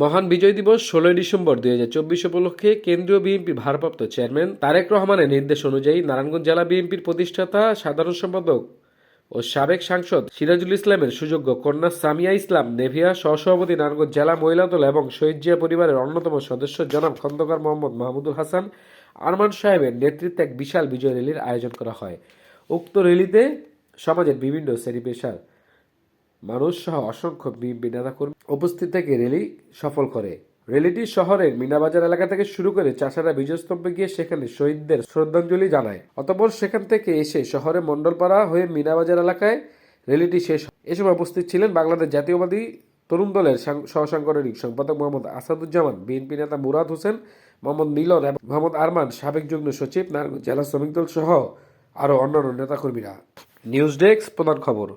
মহান বিজয় দিবস ষোলোই ডিসেম্বর দুই হাজার চব্বিশ উপলক্ষে কেন্দ্রীয় বিএনপি ভারপ্রাপ্ত চেয়ারম্যান তারেক রহমানের নির্দেশ অনুযায়ী নারায়ণগঞ্জ জেলা বিএনপির প্রতিষ্ঠাতা, সাধারণ সম্পাদক ও সাবেক সাংসদ সিরাজুল ইসলামের সুযোগ্য কন্যা সামিয়া ইসলাম নেভিয়া, সহসভাপতি নারায়ণগঞ্জ জেলা মহিলা দল এবং শহীদ জিয়া পরিবারের অন্যতম সদস্য জনাব খন্দকার মোহাম্মদ মাহমুদুল হাসান আরমান সাহেবের নেতৃত্বে এক বিশাল বিজয় র্যালির আয়োজন করা হয়। উক্ত র্যালিতে সমাজের বিভিন্ন শ্রেণি পেশার মানুষ সহ অসংখ্য বিএনপি নেতাকর্মী উপস্থিত থেকে র্যালি সফল করে। র্যালিটি শহরের মিনাবাজার এলাকা থেকে শুরু করে চাষারা বিজয়স্তম্ভে গিয়ে সেখানে শহীদদের শ্রদ্ধাঞ্জলি জানায়। অতপর সেখান থেকে এসে শহরে মণ্ডলপাড়া হয়ে মিনাবাজার এলাকায় র্যালিটি শেষ হয়। এ সময় উপস্থিত ছিলেন বাংলাদেশ জাতীয়বাদী তরুণ দলের সহসাংগঠনিক সম্পাদক মোহাম্মদ আসাদুজ্জামান, বিএনপি নেতা মুরাদ হোসেন, মোহাম্মদ মিলন এবং মোহাম্মদ আরমান, সাবেক যুগ্ম সচিব জেলা শ্রমিক দল সহ আরও অন্যান্য নেতাকর্মীরা। নিউজ ডেস্ক প্রধান খবর।